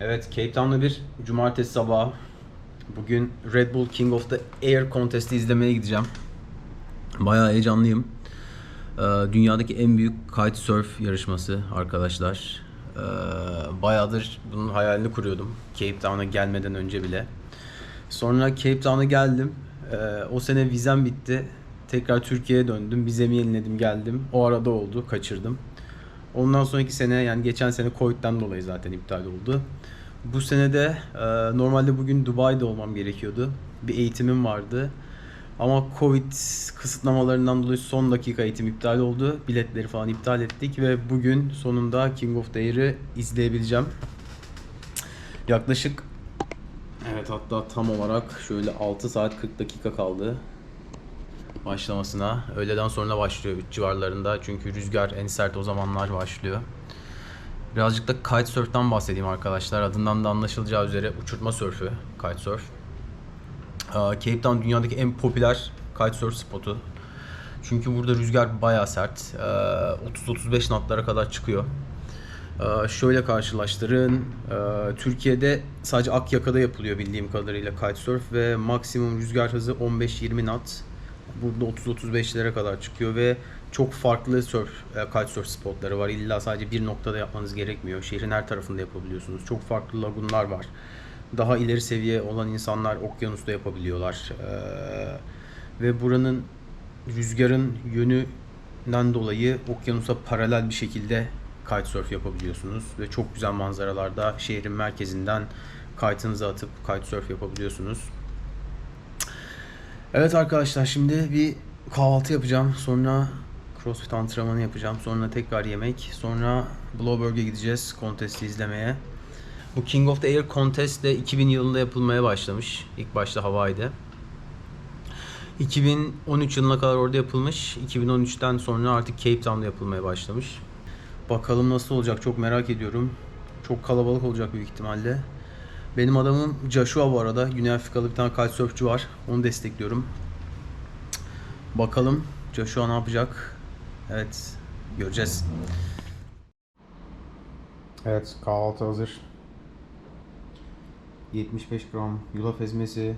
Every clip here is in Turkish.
Evet, Cape Town'da bir cumartesi sabahı. Bugün Red Bull King of the Air Contest'i izlemeye gideceğim. Bayağı heyecanlıyım. Ee, dünyadaki en büyük kitesurf yarışması arkadaşlar. Ee, bayağıdır bunun hayalini kuruyordum. Cape Town'a gelmeden önce bile. Sonra Cape Town'a geldim. Ee, o sene vizem bitti. Tekrar Türkiye'ye döndüm. Vizemi yeniledim geldim. O arada oldu. Kaçırdım. Ondan sonraki sene yani geçen sene Covid'den dolayı zaten iptal oldu. Bu sene de e, normalde bugün Dubai'de olmam gerekiyordu. Bir eğitimim vardı. Ama Covid kısıtlamalarından dolayı son dakika eğitim iptal oldu. Biletleri falan iptal ettik ve bugün sonunda King of the Air'ı izleyebileceğim. Yaklaşık evet hatta tam olarak şöyle 6 saat 40 dakika kaldı başlamasına. Öğleden sonra başlıyor 3 civarlarında. Çünkü rüzgar en sert o zamanlar başlıyor. Birazcık da kitesurf'tan bahsedeyim arkadaşlar. Adından da anlaşılacağı üzere uçurtma sörfü, kitesurf. Ee, Cape Town dünyadaki en popüler kitesurf spotu. Çünkü burada rüzgar bayağı sert. Ee, 30-35 knotlara kadar çıkıyor. Ee, şöyle karşılaştırın. Ee, Türkiye'de sadece Akyaka'da yapılıyor bildiğim kadarıyla kitesurf ve maksimum rüzgar hızı 15-20 knot. Burada 30-35'lere kadar çıkıyor ve çok farklı surf, e, kitesurf spotları var. İlla sadece bir noktada yapmanız gerekmiyor. Şehrin her tarafında yapabiliyorsunuz. Çok farklı lagunlar var. Daha ileri seviye olan insanlar okyanusta yapabiliyorlar. Ee, ve buranın rüzgarın yönünden dolayı okyanusa paralel bir şekilde kitesurf yapabiliyorsunuz ve çok güzel manzaralarda şehrin merkezinden kite'ınızı atıp kitesurf yapabiliyorsunuz. Evet arkadaşlar şimdi bir kahvaltı yapacağım. Sonra crossfit antrenmanı yapacağım. Sonra tekrar yemek. Sonra Blowberg'e gideceğiz contest'i izlemeye. Bu King of the Air Contest de 2000 yılında yapılmaya başlamış. İlk başta Hawaii'de. 2013 yılına kadar orada yapılmış. 2013'ten sonra artık Cape Town'da yapılmaya başlamış. Bakalım nasıl olacak çok merak ediyorum. Çok kalabalık olacak büyük ihtimalle. Benim adamım Joshua bu arada. Güney Afrikalı bir tane kitesurfçu var. Onu destekliyorum. Bakalım Joshua ne yapacak? Evet, göreceğiz. Evet, kahvaltı hazır. 75 gram yulaf ezmesi,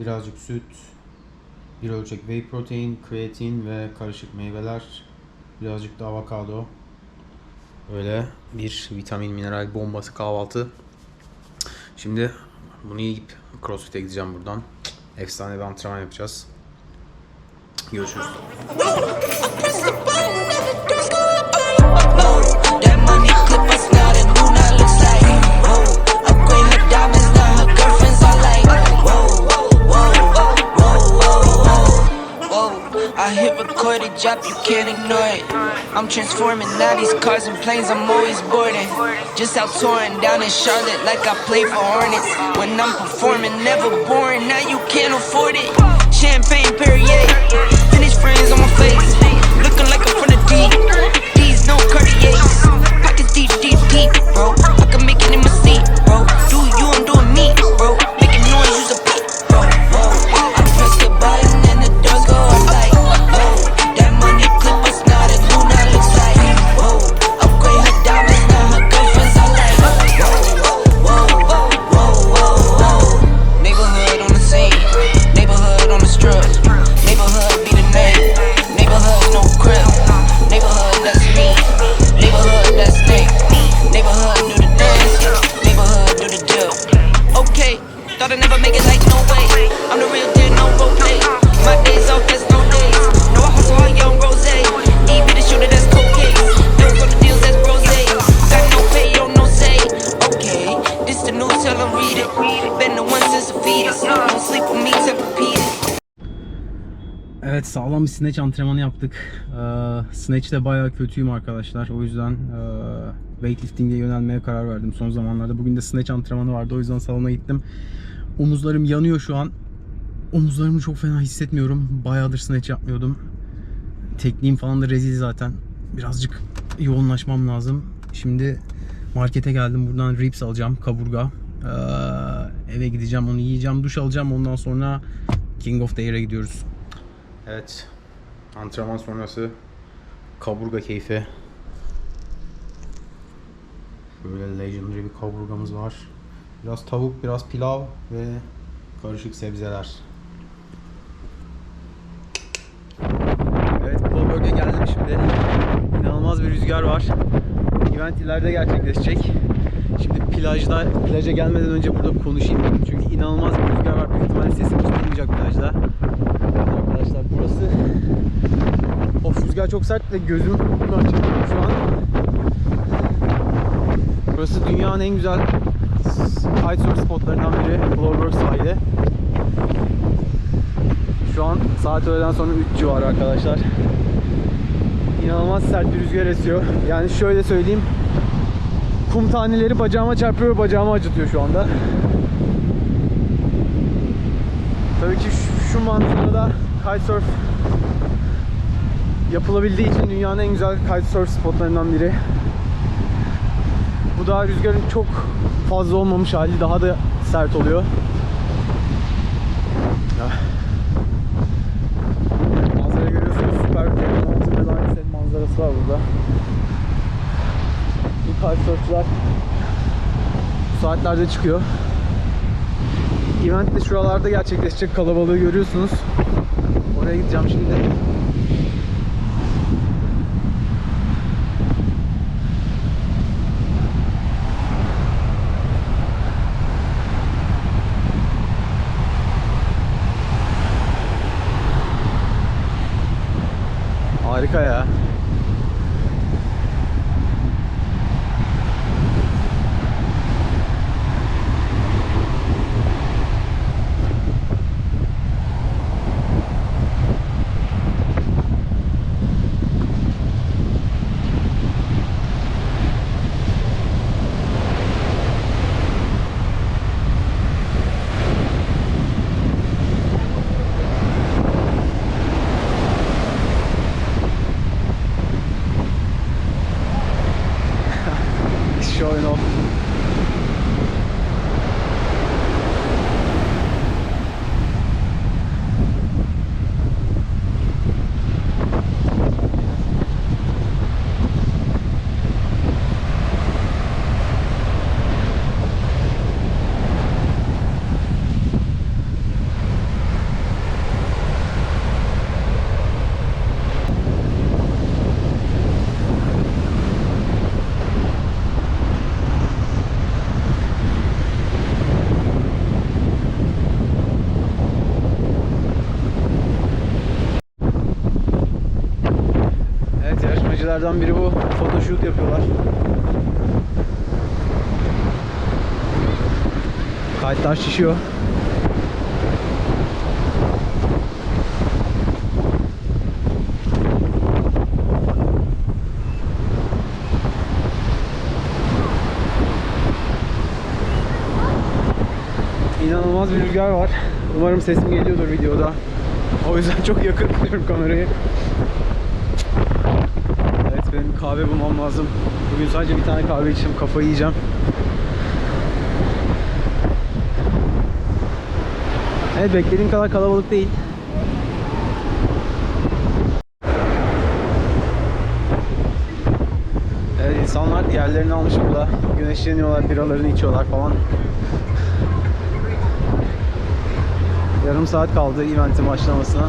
birazcık süt, bir ölçek whey protein, kreatin ve karışık meyveler, birazcık da avokado. Öyle bir vitamin mineral bombası kahvaltı. Şimdi bunu yiyip CrossFit'e gideceğim buradan. Efsane bir antrenman yapacağız. Görüşürüz. I hit record a drop, you can't ignore it. I'm transforming now these cars and planes, I'm always boarding. Just out touring down in Charlotte like I play for Hornets. When I'm performing, never boring, now you can't afford it. Champagne Perrier, finish friends on my face. Looking like I'm from the deep. These no Cartiers. Pockets deep, deep, deep, bro. I can make it in my sağlam bir snatch antrenmanı yaptık. Ee, snatch'te bayağı kötüyüm arkadaşlar. O yüzden e, weightlifting'e yönelmeye karar verdim son zamanlarda. Bugün de snatch antrenmanı vardı. O yüzden salona gittim. Omuzlarım yanıyor şu an. Omuzlarımı çok fena hissetmiyorum. Bayağıdır snatch yapmıyordum. Tekniğim falan da rezil zaten. Birazcık yoğunlaşmam lazım. Şimdi markete geldim. Buradan ribs alacağım. Kaburga. Ee, eve gideceğim. Onu yiyeceğim. Duş alacağım. Ondan sonra King of the Air'e gidiyoruz. Evet. Antrenman sonrası kaburga keyfi. Böyle legendary bir kaburgamız var. Biraz tavuk, biraz pilav ve karışık sebzeler. Evet, Coburg'e geldim şimdi. İnanılmaz bir rüzgar var. Event ileride gerçekleşecek. Şimdi plajda, plaja gelmeden önce burada konuşayım. Çünkü inanılmaz bir rüzgar var. Büyük ihtimalle sesim hiç duymayacak plajda. Arkadaşlar burası... Of rüzgar çok sert ve gözüm açık şu an. Burası dünyanın en güzel kitesurf spotlarından biri. Blowberg sahili. Şu an saat öğleden sonra 3 civarı arkadaşlar. İnanılmaz sert bir rüzgar esiyor. Yani şöyle söyleyeyim. Kum taneleri bacağıma çarpıyor bacağımı acıtıyor şu anda. Tabii ki şu, şu manzarada kitesurf yapılabildiği için dünyanın en güzel kitesurf spotlarından biri. Bu da rüzgarın çok fazla olmamış hali daha da sert oluyor. Manzara görüyorsunuz süper bir manzarası var burada. Bu kitesurfçular bu saatlerde çıkıyor. Event de şuralarda gerçekleşecek kalabalığı görüyorsunuz. Oraya gideceğim şimdi. Harika ya. Yarışmacılardan biri bu. Photoshoot yapıyorlar. Kayıtlar şişiyor. İnanılmaz bir rüzgar var. Umarım sesim geliyordur videoda. O yüzden çok yakın tutuyorum kamerayı. Kahve bulmam lazım. Bugün sadece bir tane kahve içtim. Kafayı yiyeceğim. Evet beklediğim kadar kalabalık değil. Evet insanlar yerlerini almış burada. Güneşleniyorlar, biralarını içiyorlar falan. Yarım saat kaldı eventin başlamasına.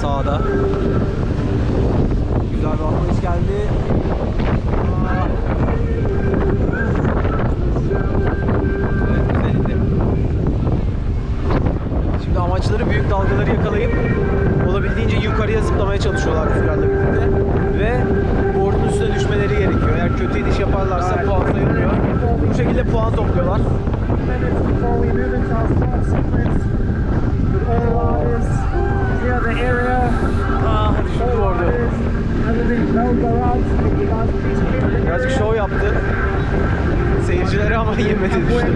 Sağda. Güzel bir atlayış geldi. Evet, güzeldi. Şimdi amaçları büyük dalgaları yakalayıp olabildiğince yukarıya zıplamaya çalışıyorlar rüzgarla birlikte. Ve board'un üstüne düşmeleri gerekiyor. Eğer kötü iniş yaparlarsa puan sayılmıyor. Bu şekilde puan topluyorlar. minutes before we move into our start sequence. With all riders, clear the area. Birazcık şov yaptı. Seyircilere ama yemedi area.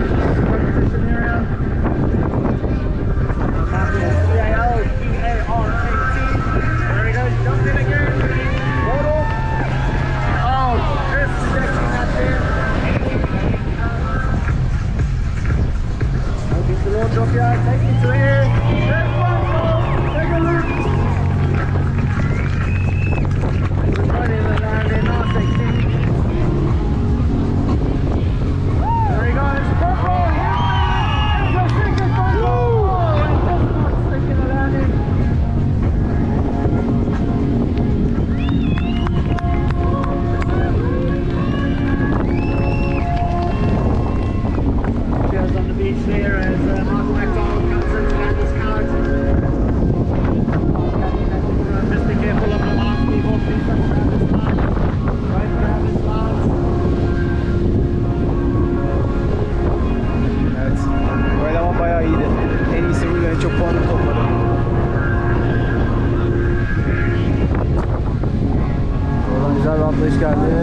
Güzel bir atlayış geldi.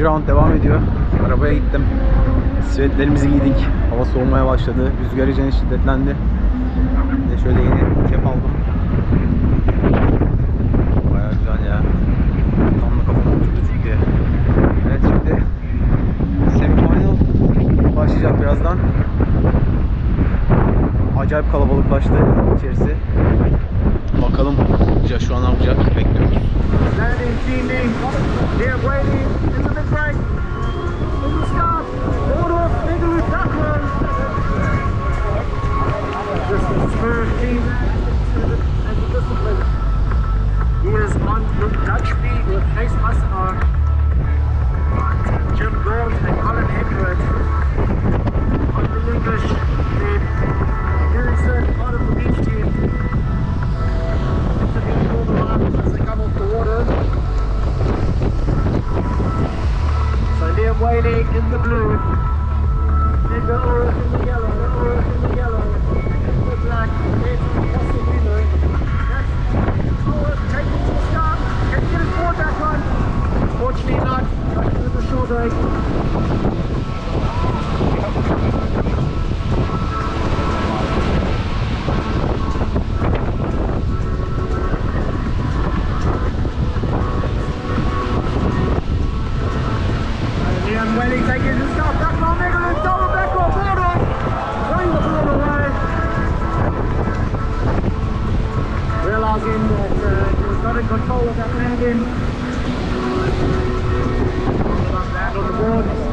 İkinci round devam ediyor. Arabaya gittim. Svetlerimizi giydik. Hava soğumaya başladı. Rüzgar iyice şiddetlendi. Bir şöyle yeni kep aldım. Baya güzel ya. Tam da kafama oturdu çünkü. Evet şimdi semifinal başlayacak birazdan. Acayip kalabalıklaştı içerisi. Bakalım şu an ne yapacak bekliyoruz. Landing. Here waiting team. On the board.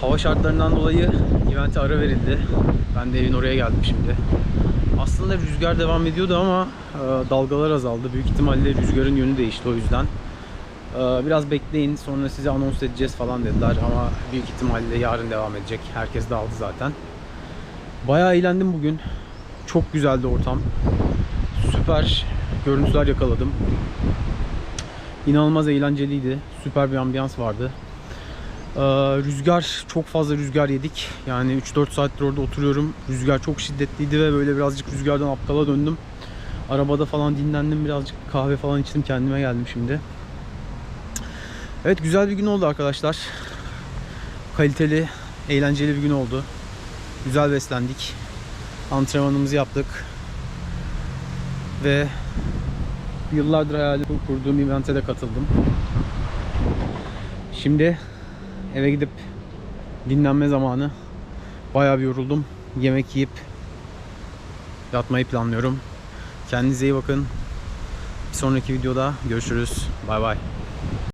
Hava şartlarından dolayı evente ara verildi. Ben de evin oraya geldim şimdi. Aslında rüzgar devam ediyordu ama e, dalgalar azaldı. Büyük ihtimalle rüzgarın yönü değişti o yüzden. E, biraz bekleyin sonra size anons edeceğiz falan dediler ama büyük ihtimalle yarın devam edecek. Herkes dağıldı zaten. Bayağı eğlendim bugün. Çok güzeldi ortam. Süper görüntüler yakaladım. İnanılmaz eğlenceliydi. Süper bir ambiyans vardı. Ee, rüzgar çok fazla rüzgar yedik. Yani 3-4 saattir orada oturuyorum. Rüzgar çok şiddetliydi ve böyle birazcık rüzgardan aptala döndüm. Arabada falan dinlendim birazcık kahve falan içtim kendime geldim şimdi. Evet güzel bir gün oldu arkadaşlar. Kaliteli, eğlenceli bir gün oldu. Güzel beslendik. Antrenmanımızı yaptık. Ve yıllardır hayali kurduğum evente de katıldım. Şimdi eve gidip dinlenme zamanı. Bayağı bir yoruldum. Yemek yiyip yatmayı planlıyorum. Kendinize iyi bakın. Bir sonraki videoda görüşürüz. Bay bay.